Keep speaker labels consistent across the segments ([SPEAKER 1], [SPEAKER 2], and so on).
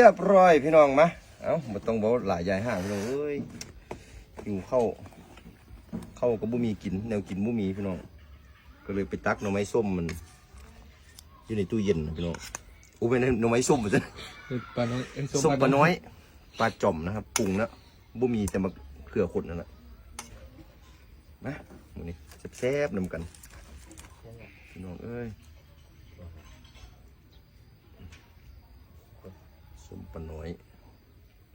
[SPEAKER 1] ยบร้อยพี่น้องมาเอ้าบ่ต้องบอกหลายยายห่างพี่น้องเอ้ยหิวเข้าวเข้าวก็บ่มีกิน แนวกินบ่มีพี่น้อง ก็เลยไปตักหน่อไม้ส้มมัน อยู่ในตู้เย็นนะพี่น้องอู้เป็นหน่อไม้ส้มจ้ะ
[SPEAKER 2] ปลาน้อยเอ้ย
[SPEAKER 1] ส้มปลาน้อย ปลาจ่อมนะครับปรุงแล้วบ่มีแต่มาเขือขดนั่นแหละมาหมูนี้แซ่บๆนำกันพี่น้องเอ้ย สมปน้อย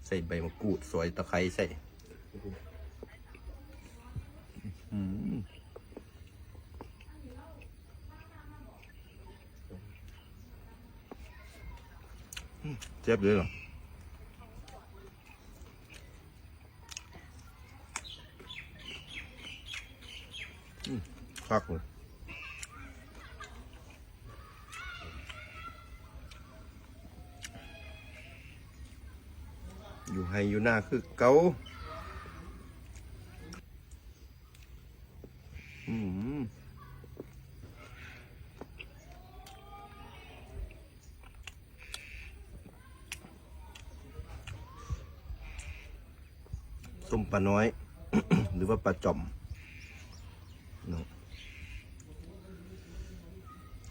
[SPEAKER 1] ใส่ใบมะกรูดซอยตะไคร้ใส่เจ็บเลยเหรอคักเลย อยู่ให้อยู่หน้าคือเกาอืมส้มปลาน้อย หรือว่าปลาจ่อมเนาะ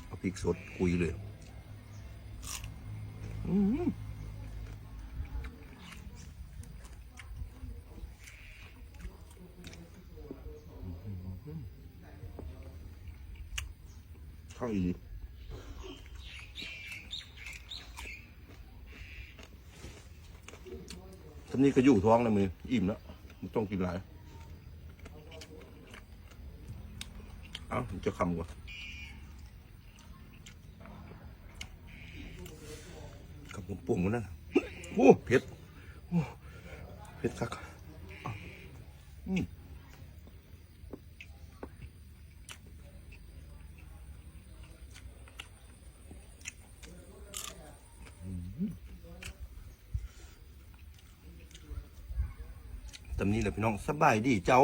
[SPEAKER 1] เอาพริกสดคุยเลย อื้อ หือข้าอีทำนี้ก็อยู่ท้องแล้วมืออิ่มแล้วไม่ต้องกินหลาย เอ้าจะคำกว่ากับผมปุ่งมันนั่นโอ้เผ็ดโอ้เผ็ดคักอืม ตำนี้แหละพี่น้องสบายดีเจ้า